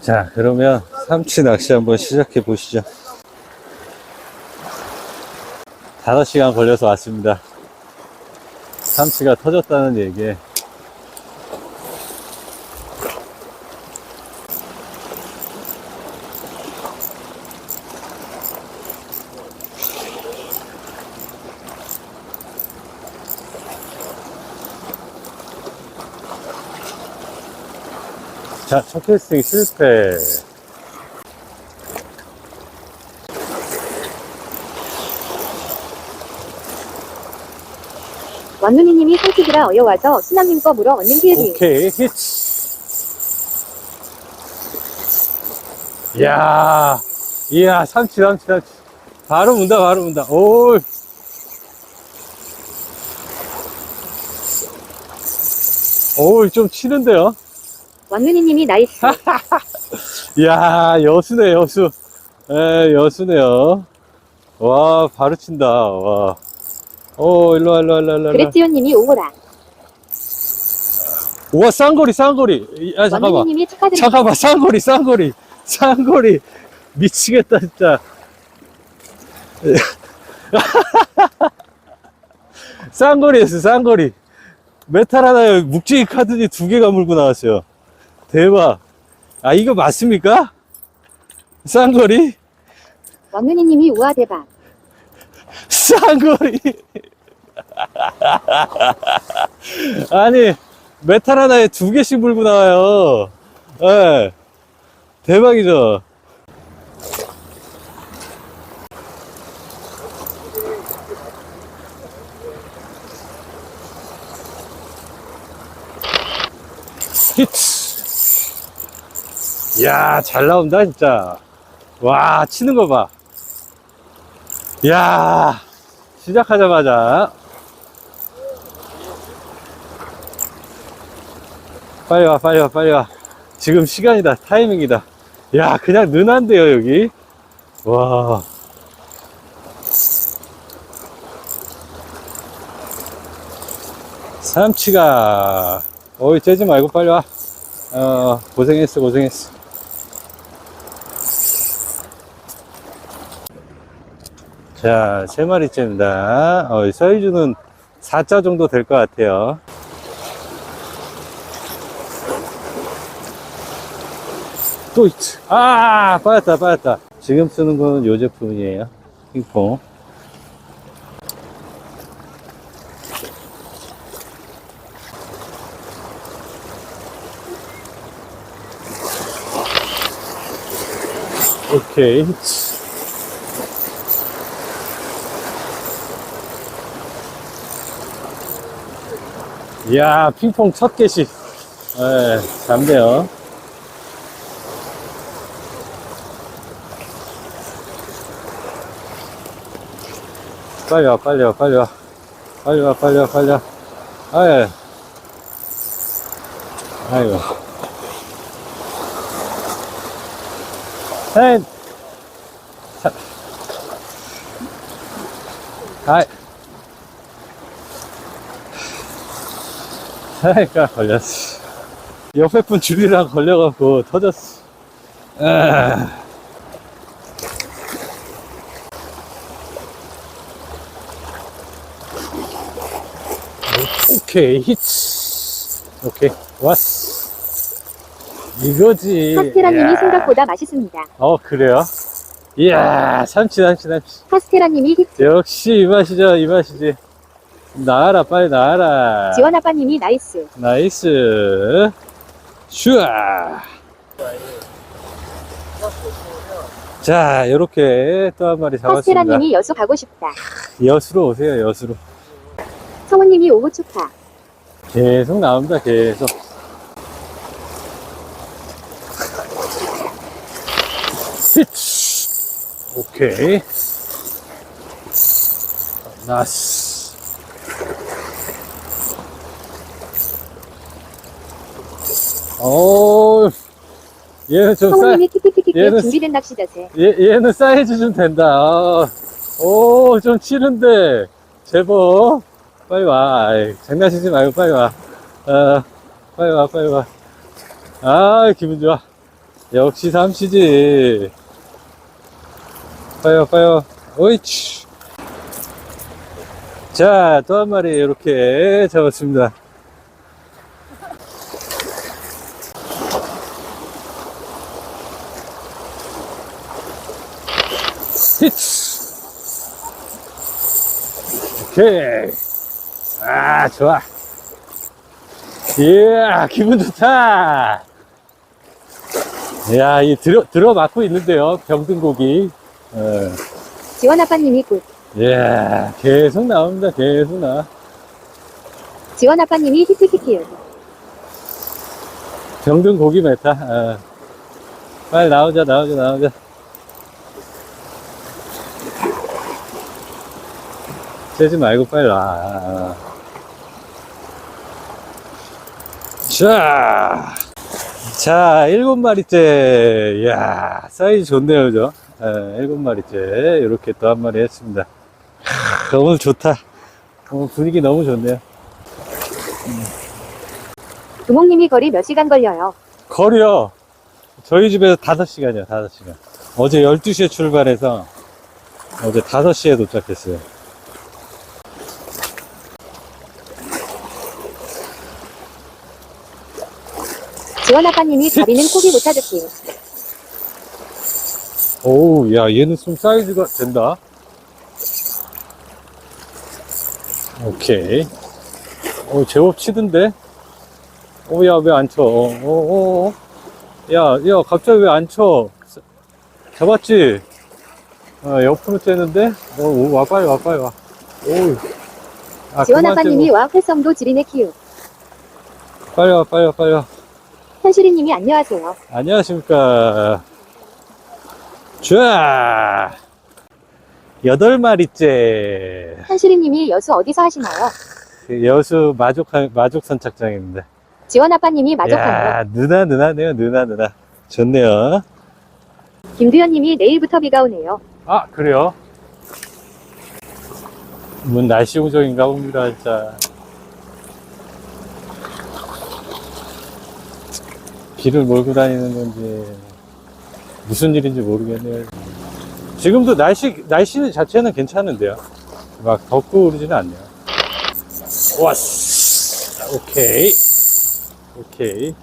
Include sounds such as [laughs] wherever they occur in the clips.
자, 그러면 삼치 낚시 한번 시작해 보시죠. 5시간 걸려서 왔습니다. 삼치가 터졌다는 얘기에. 자, 첫 캐스팅 실패. 왕눈이님이 삼치기라 어여와서 수남님 거 물어 얻는 힐링. 오케이, 히트. 이야, 이야, 삼치, 삼치, 삼치. 바로 문다, 바로 문다. 오. 오, 좀 치는데요? 왕눈이님이 나이스. 이야, [laughs] 여수네, 여수. 에, 여수네요. 와, 바로 친다, 와. 오, 일로 와, 일로 와, 일로 와, 일로 와. 그레지온님이 오호라. 우와, 쌍거리, 쌍거리. 이- 아, 잠깐만. 축하드립니다. 잠깐만, 쌍거리, 쌍거리. 쌍거리. 미치겠다, 진짜. [laughs] 쌍거리였어, 쌍거리. 메탈 하나에 묵직이 카드니 두 개가 물고 나왔어요. 대박. 아, 이거 맞습니까? 쌍거리? 왕눈이님이 우와 대박. 쌍거리. 아니, 메탈 하나에 두 개씩 물고 나와요. 예. 대박이죠. 히트. 이야, 잘 나온다, 진짜. 와, 치는 거 봐. 이야, 시작하자마자. 빨리 와, 빨리 와, 빨리 와. 지금 시간이다, 타이밍이다. 야, 그냥 는한데요, 여기. 와. 삼치가, 어이, 째지 말고 빨리 와. 어, 고생했어, 고생했어. 자, 세 마리째입니다. 어, 사이즈는 4자 정도 될 것 같아요. 또 있지. 아, 빠졌다, 빠졌다. 지금 쓰는 거는 요 제품이에요. 핑퐁. 오케이. 이야, 핑퐁 첫 개시. 예, 잡네요. 빨리 와, 빨리 와, 빨리 와. 빨리 와, 빨리 와, 빨리 와. 아예. 아이고. 에이. 자. 아이. 그러니까 걸렸어. 옆에 분 줄이랑 걸려갖고 터졌어. 아. 오케이, 히트. 오케이, 왔어. 이거지. 카스테라님이 이야. 생각보다 맛있습니다. 어, 그래요? 이야, 삼치, 삼치, 삼치. 카스테라님이 히트. 역시 이 맛이죠, 이 맛이지. 나와라, 빨리 나와라. 지원 아빠님이 나이스. 나이스. 슈아. 자, 요렇게 또 한 마리 잡았습니다. 카스테라님이 여수 가고 싶다. 여수로 오세요, 여수로. 성우님이 오후 축하. 계속 나옵니다, 계속. 히트. 오케이. 나이스. 오, 얘는 좀 성우님이 키키키키 얘는 준비된 낚시 자세. 얘, 얘는 사이즈 좀 된다. 아, 오, 좀 치는데. 제법. 빨리 와. 아이, 장난치지 말고 빨리 와. 어, 빨리 와, 빨리 와. 아, 기분 좋아. 역시 삼치지. 빠요, 빠요. 오이치. 자, 또 한 마리 이렇게 잡았습니다. 히트! [laughs] 오케이. 아, 좋아. 이야, 기분 좋다. 이야, 이 들어, 들어 맞고 있는데요. 병든 고기. 어. 지원 아빠님이 굿. 이야, 계속 나옵니다. 계속 나. 지원 아빠님이 히트 키키요. 병든 고기 메타. 어. 빨리 나오자, 나오자, 나오자. 째지 말고 빨리 와. 자, 자, 일곱 마리째. 이야, 사이즈 좋네요, 그죠? 예, 일곱 마리째. 이렇게 또 한 마리 했습니다. 하, 오늘 좋다. 오늘 분위기 너무 좋네요. 두목님이 거리 몇 시간 걸려요? 거리요. 저희 집에서 5시간이요, 5시간. 어제 12시에 출발해서 어제 5시에 도착했어요. 지원 아빠님이 다리는 고기 못 찾을게요. 오우, 야, 얘는 좀 사이즈가 된다. 오케이. 오, 제법 치던데? 오, 야, 왜 안 쳐? 오, 오, 오. 야, 야, 갑자기 왜 안 쳐? 사- 잡았지? 아, 옆으로 째는데? 어, 오, 와, 빨리 와, 빨리 와. 오우. 아, 지원 아빠님이. 와 활성도 지리네 키우. 빨리 와, 빨리 와, 빨리 와. 현실이님이 안녕하세요. 안녕하십니까. 자, 여덟 마리째. 현실이님이 여수 어디서 하시나요? 그 여수 마족, 마족 선착장입니다. 지원 아빠님이 마족하네요. 야, 누나, 누나네요, 누나, 누나. 좋네요. 김두현님이 내일부터 비가 오네요. 아, 그래요? 뭔 날씨 우정인가 봅니다, 진짜. 비를 몰고 다니는 건지, 무슨 일인지 모르겠네요. 지금도 날씨, 날씨 자체는 괜찮은데요. 막 덥고 그러지는 않네요. 왔어. 오케이. 오케이.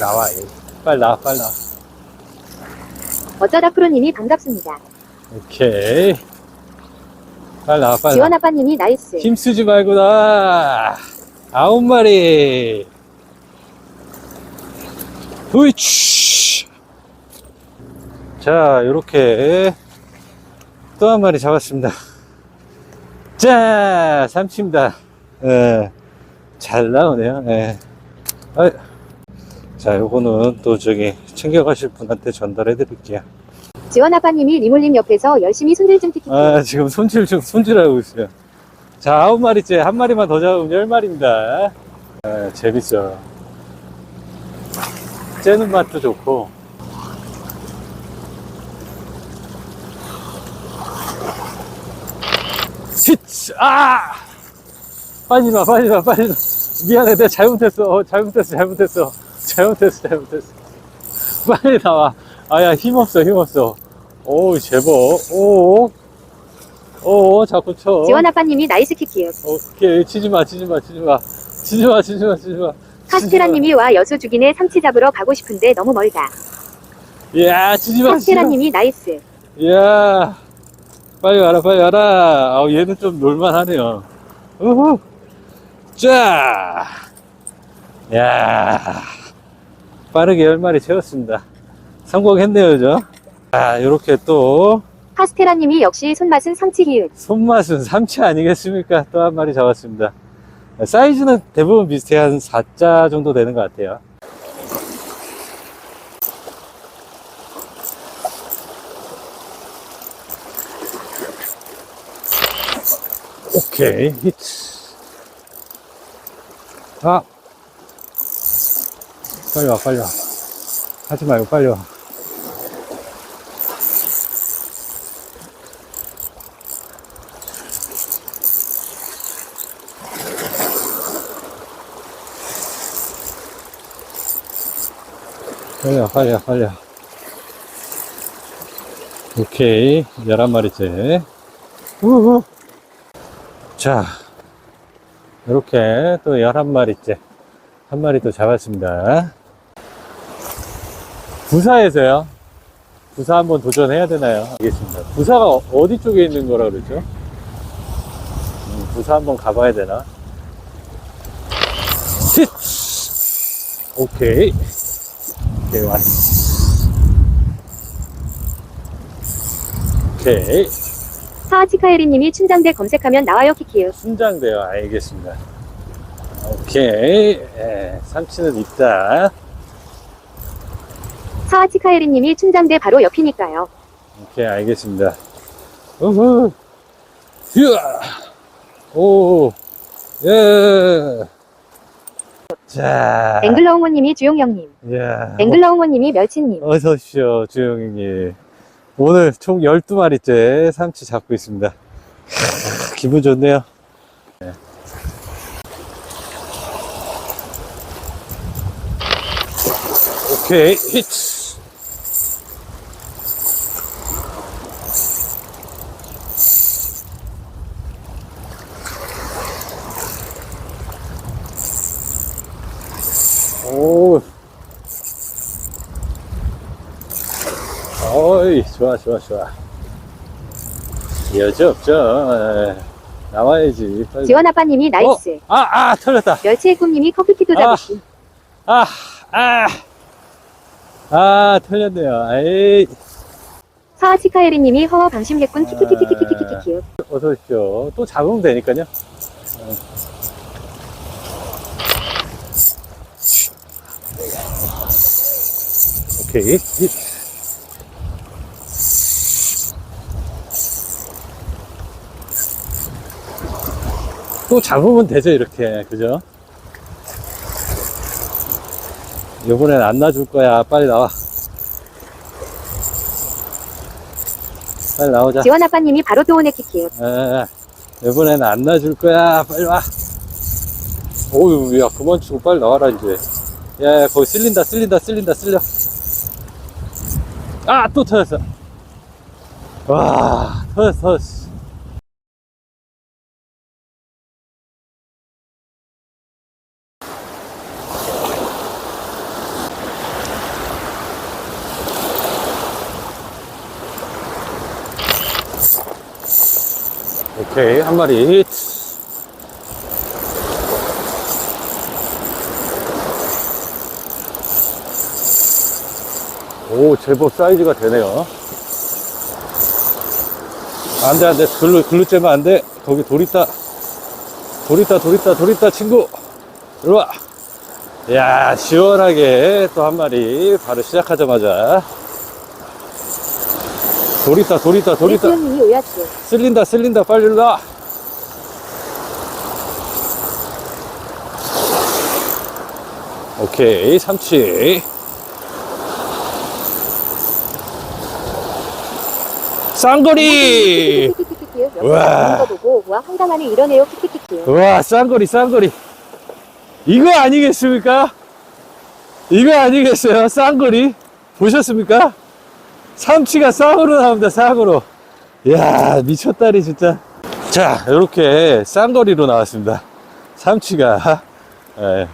나와, 이. 빨리 나와, 빨리 나와. 어쩌다 프로님이 반갑습니다. 오케이. 빨리 나와, 빨리. 지원 아빠님이 나이스. 힘쓰지 말고 나 아홉 마리 우이치 자 요렇게 또 한 마리 잡았습니다 자 삼치입니다 예, 잘 나오네요 예. 아이, 자 요거는 또 저기 챙겨가실 분한테 전달해 드릴게요 지원 아빠님이 리몰님 옆에서 열심히 손질 좀 티키키. 아, 지금 손질 좀, 손질하고 있어요. 자, 아홉 마리째. 한 마리만 더 잡으면 열 마리입니다. 아, 재밌어. 째는 맛도 좋고. 스치! 아! 빠지지 마, 빠지지 마, 빠지지 마. 미안해, 내가 잘못했어. 어, 잘못했어, 잘못했어. 잘못했어, 잘못했어. 빨리 나와. 아, 야, 힘없어, 힘없어. 오, 제법. 오, 오, 자꾸 쳐. 지원 아빠님이 나이스 키키요. 오케이, 치지 마, 치지 마, 치지 마. 치지 마, 치지 마, 치지 마. 카스테라님이 와 여수 죽이네 삼치 잡으러 가고 싶은데 너무 멀다. 야, 치지 마, 치지 마. 카스테라님이 나이스. 야, 빨리 와라, 빨리 와라. 아, 얘는 좀 놀만하네요. 우후. 자, 야, 빠르게 열 마리 채웠습니다. 성공했네요, 그죠? 자, 요렇게 또, 카스테라님이 역시 손맛은 삼치 기운. 손맛은 삼치 아니겠습니까? 또 한 마리 잡았습니다. 사이즈는 대부분 비슷해 한 4자 정도 되는 것 같아요. 오케이, 히트. 아! 빨리 와, 빨리 와. 하지 말고 빨리 와. 빨려, 빨려, 빨려. 오케이. 11마리째. 우후. 자. 이렇게 또 11마리째. 한 마리 또 잡았습니다. 부사에서요. 부사 한번 도전해야 되나요? 알겠습니다. 부사가 어- 어디 쪽에 있는 거라 그러죠? 음, 부사 한번 가봐야 되나? 힛! 오케이. 왔어. 오케이. 사와치카에리님이 춘장대 검색하면 나와요 키키요. 순장돼요. 알겠습니다. 오케이. 예, 삼치는 있다. 사와치카에리님이 춘장대 바로 옆이니까요. 오케이, 알겠습니다. 우후. 휴 오. 예. 자. 앵글러 홍호님이 주용형님, 야. 앵글러 홍호님이 멸치님. 어서 오십시오, 주영이님. 오늘 총 12마리째 삼치 잡고 있습니다. 크, 기분 좋네요. 네. 오케이, 히트. 오, 어이, 좋아, 좋아, 좋아. 여지 없죠. 에, 나와야지. 빨리. 지원 아빠님이 나이스. 어? 아, 아, 털렸다. 멸치의 꿈님이 커피키도 아. 잡으시. 아, 아. 아, 털렸네요. 아이, 사와치카에리님이 허허 방심했군 아. 키키키키키키키키키. 어서 오십시오. 또 잡으면 되니까요. 어. 오케이. 히. 또 잡으면 되죠, 이렇게. 그죠? 이번엔 안 놔줄 거야. 빨리 나와. 빨리 나오자. 지원 아빠님이 바로 도오네 키키요. 에, 이번엔 안 놔줄 거야. 빨리 와. 오유, 야, 그만 치고 빨리 나와라, 이제. 야, 야, 거기 쓸린다, 쓸린다, 쓸린다, 쓸려. 아, 또 터졌어. 와, 터졌어, 터졌어. 오케이, 한 마리 히트. 오, 제법 사이즈가 되네요. 안 돼, 안 돼. 글로, 글로 째면 안 돼. 거기 돌 있다. 돌 있다, 돌 있다, 돌 있다, 친구. 이리 와. 야 시원하게 또 한 마리 바로 시작하자마자. 돌 있다, 돌 있다, 돌 있다. 쓸린다 쓸린다 빨리 일로 와 오케이 삼치 쌍거리. 와. 이러네요. 우와 쌍거리 쌍거리. 이거 아니겠습니까? 이거 아니겠어요? 쌍거리. 보셨습니까? 삼치가 쌍으로 나옵니다 쌍으로. 이야 미쳤다리 진짜. 자 이렇게 쌍거리로 나왔습니다. 삼치가. 예,